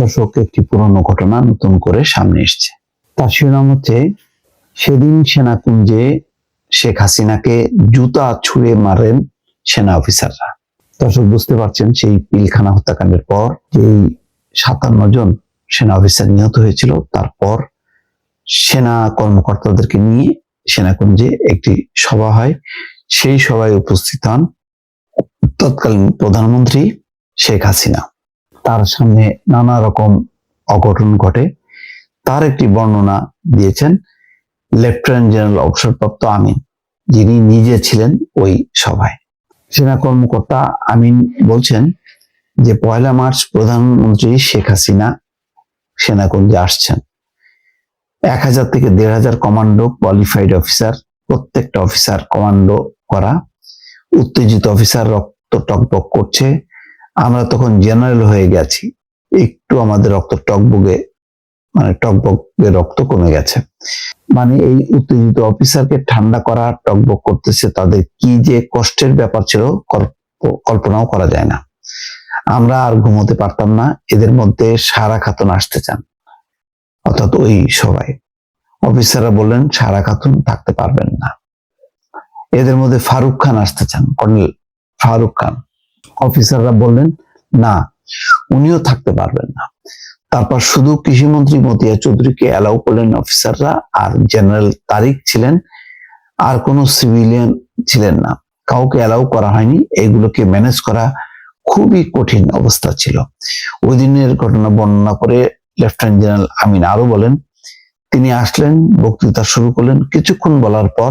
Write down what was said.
দর্শক একটি পুরনো ঘটনা নতুন করে সামনে এসছে। তার শিরোনাম হচ্ছে, সেদিন সেনাকুঞ্জে শেখ হাসিনাকে জুতা ছুঁড়ে মারেন সেনা অফিসাররা। দর্শক, বুঝতে পারছেন, সেই পিলখানা হত্যাকাণ্ডের পর যেই সাতান্ন জন সেনা অফিসার নিহত হয়েছিল, তারপর সেনা কর্মকর্তাদেরকে নিয়ে সেনাকুঞ্জে একটি সভা হয়। সেই সভায় উপস্থিত হন তৎকালীন প্রধানমন্ত্রী শেখ হাসিনা। তার সামনে নানা রকম অঘটন ঘটে। তার একটি বর্ণনা দিয়েছেন লেফটেন্যান্ট জেনারেল অবসরপ্রাপ্ত আমিন, যিনি নিজে ছিলেন ওই সভায়। সেনা কর্মকর্তা আমিন বলছেন যে, পয়লা মার্চ প্রধানমন্ত্রী শেখ হাসিনা সেনাকুঞ্জে আসছেন। এক হাজার থেকে দেড় হাজার কমান্ডো, কোয়ালিফাইড অফিসার, প্রত্যেকটা অফিসার কমান্ডো করা, উত্তেজিত অফিসার রক্ত টকবক করছে আমরা তখন জেনারেল হয়ে গেছি, একটু আমাদের রক্ত টকবগে মানে টকবগে রক্ত কমে গেছে। মানে এই উত্তেজিত অফিসারকে ঠান্ডা করা টকবক করতেছে, তাদের কি যে কষ্টের ব্যাপার ছিল কল্পনাও করা যায় না। আমরা আর ঘুমোতে পারতাম না, এদের মধ্যে সারা খাতুন আসতে চান, অর্থাৎ ওই সবাই। অফিসাররা বললেন, সারা খাতুন থাকতে পারবেন না। এদের মধ্যে ফারুক খান আসতে চান, কর্নেল ফারুক খান। অফিসাররা বললেন, না, উনিও থাকতে পারবেন না। তারপর শুধু কৃষিমন্ত্রী মতিয়া চৌধুরীকে অ্যালাউ করলেন অফিসাররা আর জেনারেল তারিক ছিলেন, আর কোনো সিভিলিয়ান ছিলেন না। কাউকে অ্যালাউ করা হয়নি, এগুলোকে ম্যানেজ করা খুবই কঠিন অবস্থা ছিল। ওই দিনের ঘটনা বর্ণনা করে লেফটেন্যান্ট জেনারেল আমিন আরও বলেন, তিনি আসলেন, বক্তৃতা শুরু করলেন, কিছুক্ষণ বলার পর